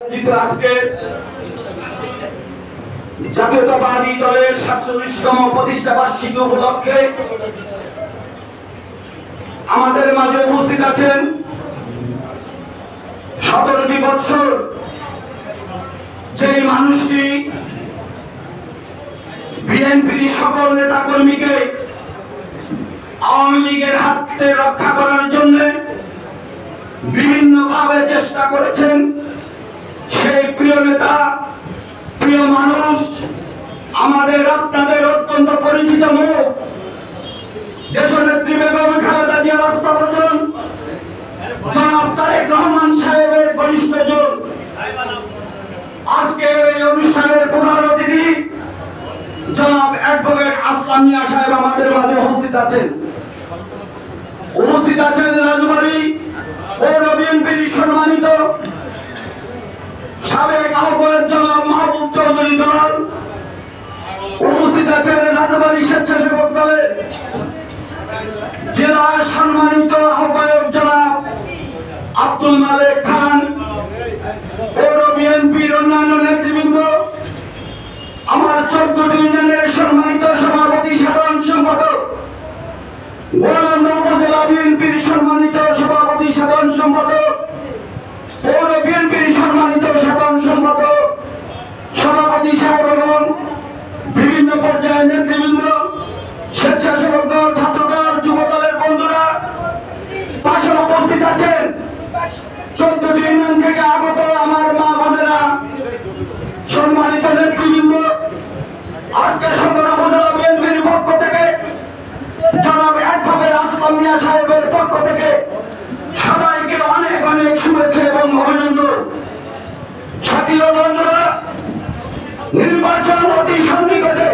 আয়োজিত আজকে জাতীয়তাবাদী দলের সাতচল্লিশতম প্রতিষ্ঠা বার্ষিকী উপলক্ষে আমাদের মাঝে উপস্থিত আছেন সতেরোটি বছর যেই মানুষটি বিএনপির সকল নেতা কর্মীকে আওয়ামী লীগের হাত রক্ষা করার জন্য বিভিন্নভাবে চেষ্টা করেছেন। সেই প্রিয় নেতা, প্রিয় মানুষ, আমাদের, আপনাদের অত্যন্ত পরিচিত মুখ। দেশনেত্রী বেগম খালেদা জিয়া রাস্তাবর্জন জনাব তারেক রহমান সাহেবের ঘনিষ্ঠ জন আজকে এই অনুষ্ঠানের প্রধান অতিথি জনাব অ্যাডভোকেট আসলাম মিয়া সাহেব আমাদের মাঝে উপস্থিত আছেন। উপস্থিত আছেন রাজবাড়ী পৌর বিএনপির সম্মানিত নেতৃবৃন্দ, আমার ইউনিয়নের সম্মানিত সভাপতি, সাধারণ সম্পাদক গোয়ালন্দ উপজেলা বিএনপির সম্মানিত সভাপতি, সাধারণ সম্পাদক, পৌর বিএনপির সম্মানিত সাধারণ সম্পাদক সভাপতি সাহেবগণ বিভিন্ন পর্যায়ের নেতৃবৃন্দ, স্বেচ্ছাসেবক দল ছাত্র দল যুব দলের বন্ধুরা পাশে উপস্থিত আছেন। চোদ্দটি ইউনিয়ন থেকে আগত আমার মা বোনেরা, সম্মানিত নেতৃবৃন্দ, আজকে সদর উপজেলা বিএনপির পক্ষ থেকে জনাব অ্যাডভোকেট আসলাম মিয়া সাহেবের পক্ষ থেকে সবাইকে অনেক অনেক শুভেচ্ছা এবং অভিনন্দন সাথী ও বন্ধুরা নির্বাচন অতি সন্নিকটে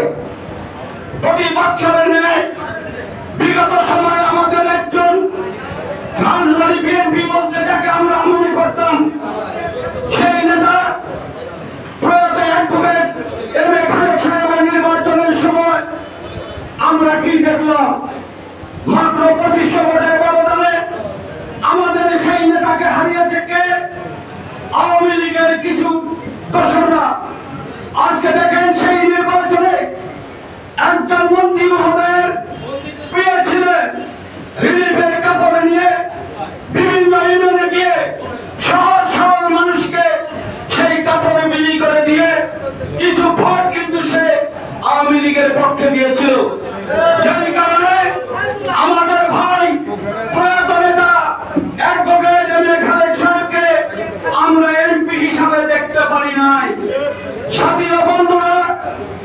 প্রতি বছরের ন্যায় বিগত সময়ে আমাদের একজন রাজধানী বিএনপি বলতে যাকে আমরা মনে করতাম, সেই নেতা প্রয়াত অ্যাডভোকেট এম এ খালেদ সাহেবের নির্বাচনের সময় আমরা কি দেখলাম? মাত্র পঁচিশশো ভোটের ব্যবধানে আমাদের সেই নেতাকে হারিয়েছে কে? আওয়ামী লীগের কিছু দর্শকরা আজকে দেখেন সেই নির্বাচনে একজন মন্ত্রী মহোদয়ের প্রিয় ছিলেন রিলিফের কাপড় নিয়ে বিভিন্ন ইউনিয়নে গিয়ে সহজ সরল মানুষকে সেই কাপড়ে বিলি করে দিয়ে কিছু ভোট কিন্তু সে আওয়ামী লীগের পক্ষে দিয়েছিল। যার কারণে আমাদের ভাই প্রয়াত নেতা অ্যাডভোকেট এম এ খালেদ সাহেবকে আমরা এমপি হিসাবে দেখতে পারি নাই সাথী ও বন্ধুরা,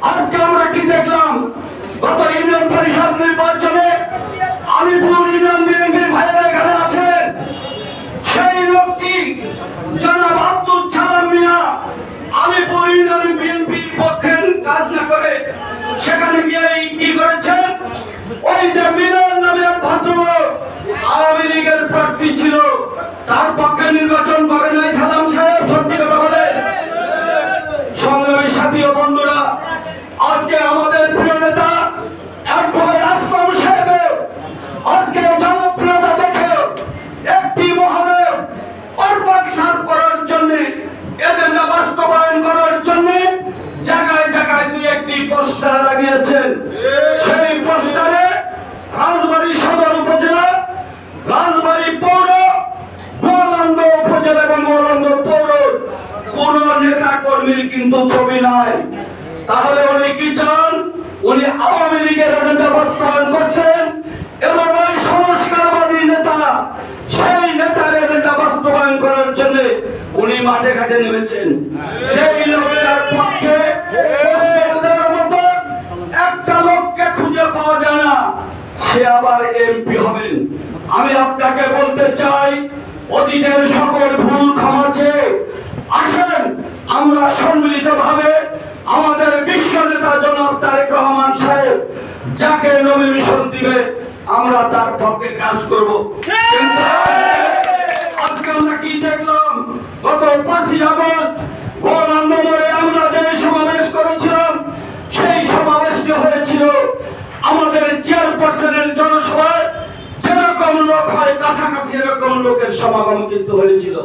আজকে আমরা কি দেখলাম? গত ইউনিয়ন পরিষদ নির্বাচনে আলিপুর ইউনিয়ন বিএনপির এখানে আছেন। সেই লোকটি জনাব আব্দুল মিয়া আলিপুর ইউনিয়ন বিএনপির পক্ষে কাজ না করে সেখানে গিয়ে কি করেছেন? ওই যে মিলন নামে ভদ্রলোক আওয়ামী লীগের প্রার্থী ছিল, তার পক্ষে নির্বাচন করে নাই সালাম সাহেব, সত্যি কথা বলে সংগ্রামী সাথী ও বন্ধুরা আজকে আমাদের প্রিয় নেতা অ্যাডভোকেট আসলাম সাহেবের আজকে জনপ্রিয়তা দেখে একটি মহলে অর্বাক সার করার জন্য এজেন্ডা বাস্তবায়ন করার জন্য জায়গায় জায়গায় দুই একটি পোস্টার লাগিয়েছেন সেই পোস্টারে রাজবাড়ী সদর উপজেলা রাজবাড়ী পৌর গোয়ালন্দ উপজেলা এবং গোয়ালন্দ পৌর কোন কর্মীর কিন্তু ছবি নাই। তাহলে উনি কি চান? উনি আওয়ামী লীগের এজেন্ডা বাস্তবায়ন করছেন। এবং ওই সংস্কারবাদী নেতা, সেই নেতার এজেন্ডা বাস্তবায়ন করার জন্য উনি মাঠে ঘাটে নেমেছেন। সেই লোকটার পক্ষে একটা লোককে খুঁজে পাওয়া যায় না। সে আবার এমপি হবেন। আমি আপনাকে বলতে চাই, অতীতের সকল ভুল ক্ষমাছে আসেন। আমরা সম্মিলিত ভাবে আমাদের বিশ্ব নেতা জনাব তারেক রহমান সাহেব, যাকে নমিনেশন দিবে, আমরা তার পক্ষে কাজ করব। কি দেখলাম? গত পাঁচই আগস্ট আমরা যে সমাবেশ করেছিলাম, সেই সমাবেশটি হয়েছিল আমাদের চেয়ারপারসনের জনসভায়। যেরকম লোক হয়, কাছাকাছি এরকম লোকের সমাগম কিন্তু হয়েছিল।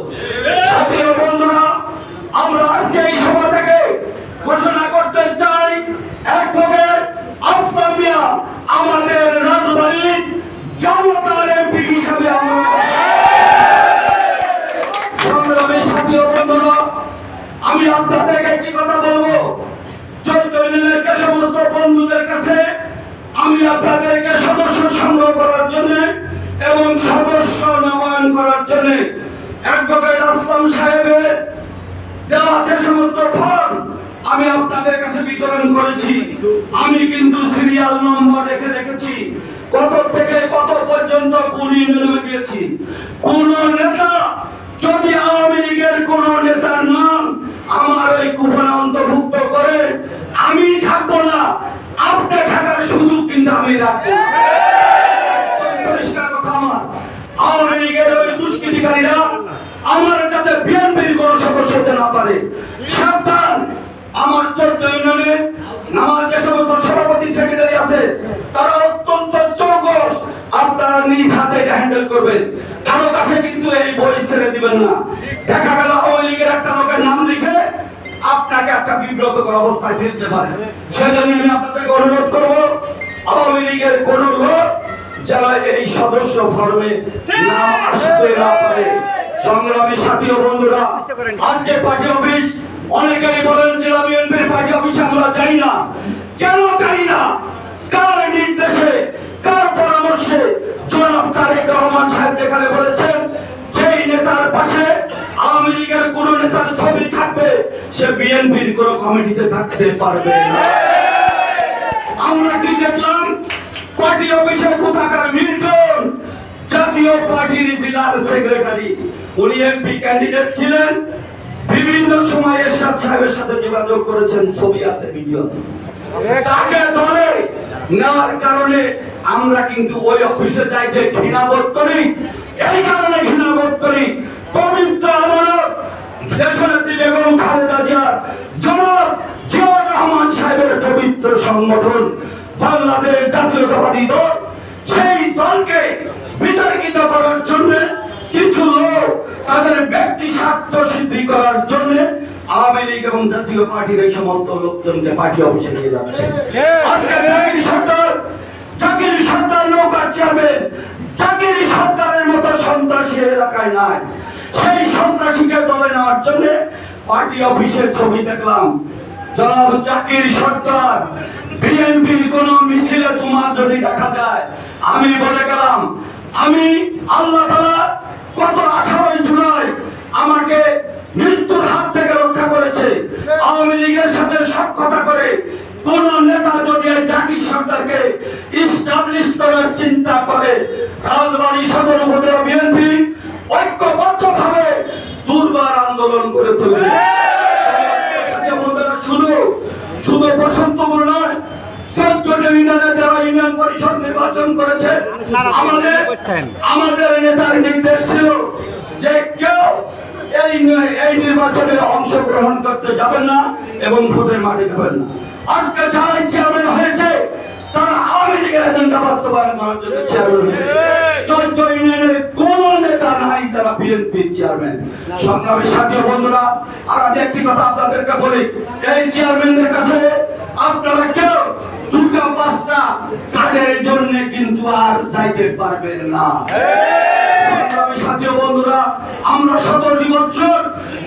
আমি আপনাদেরকে সদস্য সংগ্রহ করার জন্য এবং সদস্য নবায়ন করার জন্য অ্যাডভোকেট আসলাম সাহেবের দেওয়া যে সমস্ত ফর্ম আমি আপনাদের কাছে বিতরণ করেছি। আমি কিন্তু সিরিয়াল নম্বর রেখে রেখেছি। কত থেকে কত পর্যন্ত গুণী নেমে দিয়েছি কোন নেতা, যদি আওয়ামী লীগের কোন নেতার নাম আমার ওই কুপনে অন্তর্ভুক্ত করে আমি থাকব না। আপনি থাকার সুযোগ কিন্তু আমি রাখব। পরিষ্কার কথা আমার। আওয়ামী লীগের ওই দুষ্কৃতিকারীরা আমার যাতে বিএনপির কোন সদস্য হতে না পারে, সাবধান। আমার চোদ্দ ইউনিয়নে আমার যে সমস্ত সভাপতি সেক্রেটারি আছে, তারা অত্যন্ত চৌকস। আপনারা নিজ হাতে এটা হ্যান্ডেল করবেন। কারও কাছে কিন্তু এই বই ছেড়ে দিবেন না। দেখা গেল আওয়ামী লীগের একটা লোকের নাম লিখে আপনাকে একটা বিব্রতকর অবস্থায় ফেলতে পারে। সেজন্য আমি আপনাদেরকে অনুরোধ করব, আওয়ামী লীগের কোন লোক যারা এই সদস্য ফর্মে নাম আসতে না পারে। সংগ্রামী সাথী ও বন্ধুরা, আজকে পার্টি অফিস, অনেকেই বলেন জেলা বিএনপির পার্টি অফিসে, আমরা যাই না। কেন যাই না? কার নির্দেশে, কার পরামর্শে জনাব তারেক রহমান সাহেব যেখানে বলেছেন, যেই নেতার পাশে কোন নেতার ছবি থাকবে, সে বিএনপির কোন কমিটিতে থাকতে পারবে না। আমরা কি দেখলাম? পার্টি অফিসে কোথাকার মিল্টন জাতীয় পার্টির জেলার সেক্রেটারি। উনি এমপি ক্যান্ডিডেট ছিলেন। বিভিন্ন সময় এরশাদ সাহেবের সাথে যোগাযোগ করেছেন, ছবি আছে, ভিডিও আছে। তাকে দলে নেওয়ার কারণে আমরা কিন্তু ওই অফিসে যাইতে ঘৃণা বোধ করি এই কারণে ঘৃণা বোধ করি পবিত্র আমানত দেশনেত্রী বেগম খালেদা জিয়া জনাব জিয়াউর রহমান সাহেবের পবিত্র সংগঠন বাংলাদেশ জাতীয়তাবাদী দল সেই দলকে বিতর্কিত করার জন্য কিছু লোক তাদের ব্যক্তি স্বার্থ সিদ্ধি করার জন্য আওয়ামী লীগ এবং জাতীয় পার্টির এই সমস্ত লোকজনকে পার্টি অফিসে নিয়ে যাচ্ছে। আজকে জাকির সরকার জাকির সরকার নৌকা চেয়ারম্যান জাকির সরকারের মতো সন্ত্রাসী এলাকায় নাই। সেই সন্ত্রাসীকে দলে নেওয়ার জন্য পার্টি অফিসের ছবি দেখলাম। জনাব জাকির সরকার বিএনপির কোন মিছিলে তোমার যদি দেখা যায়, আমি বলে গেলাম, আমি আল্লাহ গত আঠারোই জুলাই আমাকে মৃত্যুর হাত থেকে রক্ষা করেছে। আওয়ামী লীগের সাথে সক্ষতা করে কোন নেতা যদি জাকির সরকারকে ইস্টাবলিশ করার চিন্তা করে, রাজবাড়ী সদর উপজেলা বিএনপি ঐক্যবদ্ধভাবে দুর্বার আন্দোলন করে তুলবে। শুধু শুধু বসন্তপুর নয় নির্বাচন করেছে, আমাদের নেতার যে কেউ এই এই নির্বাচনে অংশগ্রহণ করতে না এবং ভোটের মাঠে যাবেন না। আজকে যারা চেয়ারম্যান হয়েছে তারা আওয়ামী লীগের এজেন্ডা বাস্তবায়ন করার জন্য চেয়ারম্যান চোদ্দ ইউনিয়নের কোন নেতা নাই তারা বিএনপি চেয়ারম্যান সংগ্রামী সাথী বন্ধুরা আর আমি একটি কথা আপনাদেরকে বলি এই চেয়ারম্যানদের কাছে আপনারা কেউ দুটো পাঁচটা কাজের জন্য কিন্তু আর যাইতে পারবেন না। সাথী বন্ধুরা আমরা সতেরোটি বছর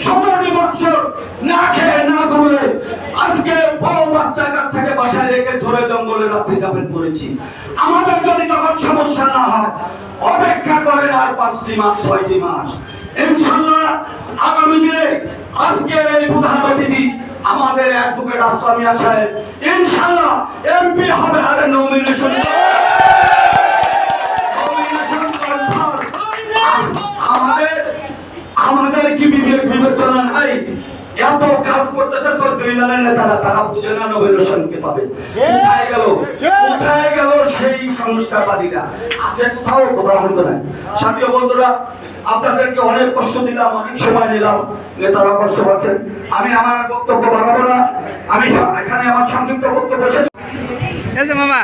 সতেরোটি বছর না খেয়ে না ঘুরে আজকে বউ বাচ্চা কাচ্চাকে বাসায় ঝরে জঙ্গলে রাত্রি যাপন করেছি। আমাদের যদি তখন সমস্যা না হয়, অপেক্ষা করেন আর পাঁচটি মাস, ছয়টি মাস। ইনশাল্লাহ আগামী দিনে আজকের এই প্রধান অতিথি আমাদের অ্যাডভোকেট ইনশাল্লাহ এমপি হবে আর নমিনেশন আমাদের আমাদের কি বিবেক বিবেচনা নাই? এত কাজ করতেছে চোদ্দ ইউনিয়নের নেতারা তারা বুঝে না নমিনেশনকে পাবে। কোথায় গেল? কোথায় গেল সেই সংস্কারবাদীরা? আছে কোথাও কোথাও হতো না সাথী ও বন্ধুরা আপনাদেরকে অনেক কষ্ট দিলাম অনেক সময় নিলাম। নেতারা কষ্ট পাচ্ছেন। আমি আমার বক্তব্য বাড়াবো না। আমি এখানে আমার সংক্ষিপ্ত বক্তব্য শেষ। মামা।